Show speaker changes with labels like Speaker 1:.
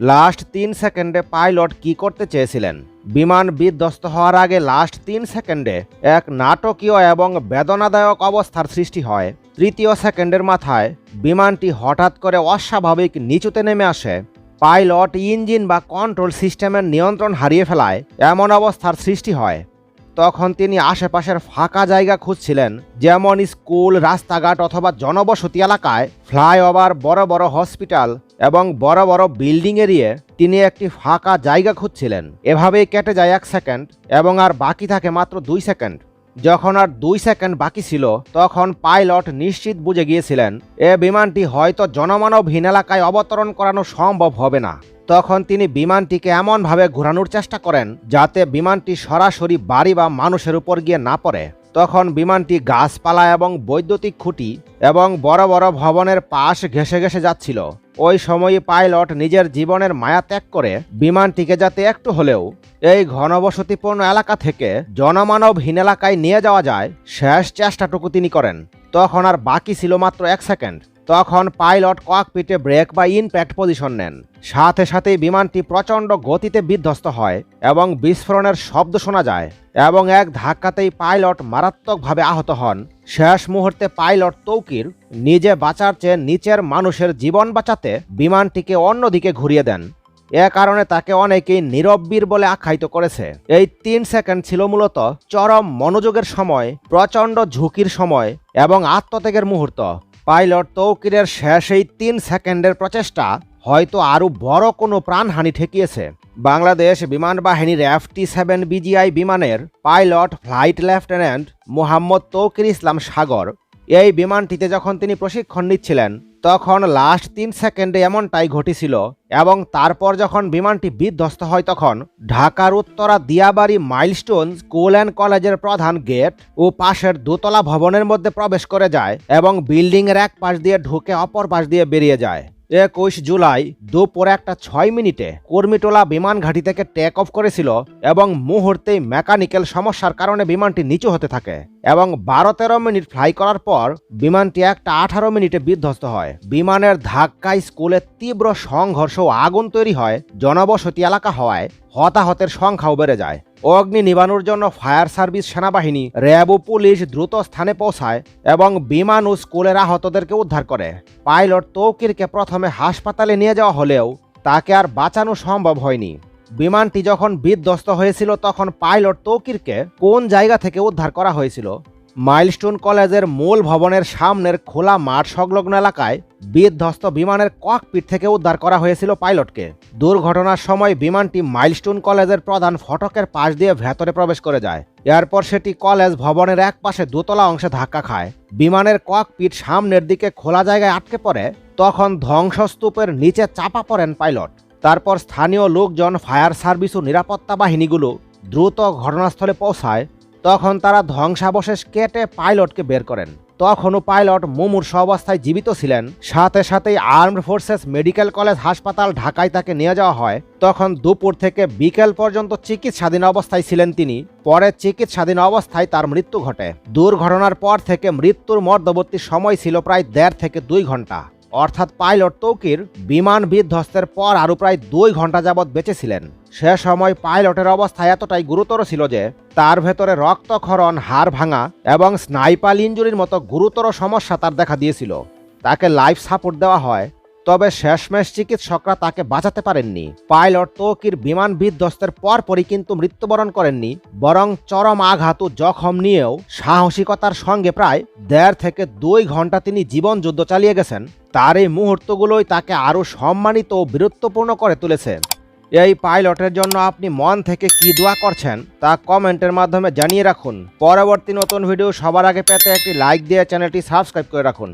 Speaker 1: Last তিন সেকেন্ডে pilot কি করতে চেয়েছিলেন? বিমান বিধ্বস্ত হওয়ার আগে লাস্ট তিন সেকেন্ডে এক নাটকীয় এবং বেদনাদায়ক অবস্থার সৃষ্টি হয়। তৃতীয় সেকেন্ডের মাথায় বিমানটি হঠাৎ করে অস্বাভাবিক নিচুতে নেমে আসে। পাইলট ইঞ্জিন বা কন্ট্রোল সিস্টেমের নিয়ন্ত্রণ হারিয়ে ফেলায়। এমন অবস্থার সৃষ্টি হয়। তখন তিনি আশেপাশের ফাঁকা জায়গা খুঁজছিলেন, যেমন স্কুল, রাস্তাঘাট অথবা জনবসতি এলাকায় ফ্লাইওভার, বড় বড় হসপিটাল এবং বড় বড় বিল্ডিং এরিয়ে তিনি একটি ফাঁকা জায়গা খুঁজছিলেন। এভাবেই কেটে যায় এক সেকেন্ড এবং আর বাকি থাকে মাত্র দুই সেকেন্ড। যখন আর দুই সেকেন্ড বাকি ছিল, তখন পাইলট নিশ্চিত বুঝে গিয়েছিলেন, এ বিমানটি হয়তো জনমানবহীন এলাকায় অবতরণ করানো সম্ভব হবে না। তখন তিনি বিমানটিকে এমনভাবে ঘোরানোর চেষ্টা করেন যাতে বিমানটি সরাসরি বাড়ি বা মানুষের উপর গিয়ে না পড়ে। তখন বিমানটি গাছপালা এবং বৈদ্যুতিক খুঁটি এবং বড় বড় ভবনের পাশ ঘেসে ঘেসে যাচ্ছিল। ওই সময়ে পাইলট নিজের জীবনের মায়া ত্যাগ করে বিমানটিকে যাতে একটু হলেও এই ঘনবসতিপূর্ণ এলাকা থেকে জনমানবহীন এলাকায় নিয়ে যাওয়া যায়, শেষ চেষ্টাটুকু তিনি করেন। তখন আর বাকি ছিল মাত্র এক সেকেন্ড। তখন পাইলট ককপিটে ব্রেক বা ইনপ্যাক্ট পজিশন নেন। সাথে সাথেই বিমানটি প্রচণ্ড গতিতে বিধ্বস্ত হয় এবং বিস্ফোরণের শব্দ শোনা যায় এবং এক ধাক্কাতেই পাইলট মারাত্মকভাবে আহত হন। শেষ মুহূর্তে পাইলট তৌকির নিজে বাঁচার চেয়ে নিচের মানুষের জীবন বাঁচাতে বিমানটিকে অন্যদিকে ঘুরিয়ে দেন। এ কারণে তাকে অনেকেই নীরববীর বলে আখ্যায়িত করেছে। এই তিন সেকেন্ড ছিল মূলত চরম মনোযোগের সময়, প্রচণ্ড ঝুঁকির সময় এবং আত্মত্যাগের মুহূর্ত। পাইলট তৌকিরের শেষ এই তিন সেকেন্ডের প্রচেষ্টা হয়তো আরও বড় কোনো প্রাণহানি ঠেকিয়েছে। বাংলাদেশ বিমান বাহিনীর এফ টি সেভেন বিজিআই বিমানের pilot flight lieutenant Mohammad Tauqir Islam Sagar এই বিমানটিতে যখন তিনি প্রশিক্ষণ নিচ্ছিলেন, তখন লাস্ট তিন সেকেন্ডে এমনটাই ঘটেছিল এবং তারপর যখন বিমানটি বিধ্বস্ত হয় তখন ঢাকার Uttara Diabari Milestone School and কলেজের প্রধান গেট ও পাশের দোতলা ভবনের মধ্যে প্রবেশ করে যায় এবং বিল্ডিংয়ের এক পাশ দিয়ে ঢুকে অপর পাশ দিয়ে বেরিয়ে যায়। একুশ জুলাই দুপুর একটা ছয় মিনিটে কর্মীটোলা বিমান ঘাঁটি থেকে টেক অফ করেছিল এবং মুহূর্তেই মেকানিক্যাল সমস্যার কারণে বিমানটি নিচু হতে থাকে এবং বারো তেরো মিনিট ফ্লাই করার পর বিমানটি একটা আঠারো মিনিটে বিধ্বস্ত হয়। বিমানের ধাক্কায় স্কুলে তীব্র সংঘর্ষ আগুন তৈরি হয়, জনবসতি এলাকা হওয়ায়। হতাহতের সংখ্যাও বেড়ে যায়। অগ্নি নিবানোর জন্য ফায়ার সার্ভিস সেনাবাহিনী, র্যাব ও পুলিশ দ্রুত স্থানে পৌঁছায় এবং বিমান ও স্কুলের আহতদেরকে উদ্ধার করে। পাইলট তৌকিরকে প্রথমে হাসপাতালে নিয়ে যাওয়া হলেও তাকে আর বাঁচানো সম্ভব হয়নি। বিমানটি যখন বিধ্বস্ত হয়েছিল তখন পাইলট তৌকিরকে কোন জায়গা থেকে উদ্ধার করা হয়েছিল? মাইলস্টোন কলেজের মূল ভবনের সামনের খোলা মাঠ সংলগ্ন এলাকায় বিধ্বস্ত বিমানের ককপিট থেকে উদ্ধার করা হয়েছিল পাইলটকে। দুর্ঘটনার সময় বিমানটি মাইলস্টোন কলেজের প্রধান ফটকের পাশ দিয়ে ভেতরে প্রবেশ করে যায়। এরপর সেটি কলেজ ভবনের এক পাশে দোতলা অংশে ধাক্কা খায়। বিমানের ককপিট সামনের দিকে খোলা জায়গায় আটকে পড়ে, তখন ধ্বংসস্তূপের নিচে চাপা পড়েন পাইলট। তারপর স্থানীয় লোকজন ফায়ার সার্ভিস ও নিরাপত্তা বাহিনীগুলো দ্রুত ঘটনাস্থলে পৌঁছায় তখন তারা ধ্বংসাবশেষ কেটে পাইলটকে বের করেন। তখনও পাইলট মুমূর্ষ অবস্থায় জীবিত ছিলেন। সাথে সাথেই আর্মড ফোর্সেস মেডিকেল কলেজ হাসপাতাল ঢাকায় তাকে নিয়ে যাওয়া হয়। তখন দুপুর থেকে বিকেল পর্যন্ত চিকিৎসাধীন অবস্থায় ছিলেন তিনি। পরে চিকিৎসাধীন অবস্থায় তার মৃত্যু ঘটে। দুর্ঘটনার পর থেকে মৃত্যুর মধ্যবর্তী সময় ছিল প্রায় দেড় থেকে দুই ঘণ্টা। অর্থাৎ পাইলট তৌকির বিমান বিধ্বস্তের পর আরও প্রায় দুই ঘণ্টা যাবৎ বেঁচেছিলেন সে সময় পাইলটের অবস্থা এতটাই গুরুতর ছিল যে তার ভেতরে রক্তক্ষরণ, হাড় ভাঙা এবং স্নাইপাল ইঞ্জুরির মতো গুরুতর সমস্যা তার দেখা দিয়েছিল। তাকে লাইফ সাপোর্ট দেওয়া হয়। তবে শেষমেশ চিকিৎসকরা তাকে বাঁচাতে পারেননি। পাইলট তৌকির বিমান বিধ্বস্তের পরপরই কিন্তু মৃত্যুবরণ করেননি, বরং চরম আঘাত ও জখম নিয়েও সাহসিকতার সঙ্গে প্রায় দেড় থেকে দুই ঘণ্টা তিনি জীবন যুদ্ধ চালিয়ে গেছেন। তার এই মুহূর্তগুলোই তাকে আরও সম্মানিত ও বীরত্বপূর্ণ করে তুলেছে। এই পাইলটের জন্য আপনি মন থেকে কি দোয়া করছেন তা কমেন্টের মাধ্যমে জানিয়ে রাখুন। পরবর্তী নতুন ভিডিও সবার আগে পেতে একটি লাইক দিয়ে চ্যানেলটি সাবস্ক্রাইব করে রাখুন।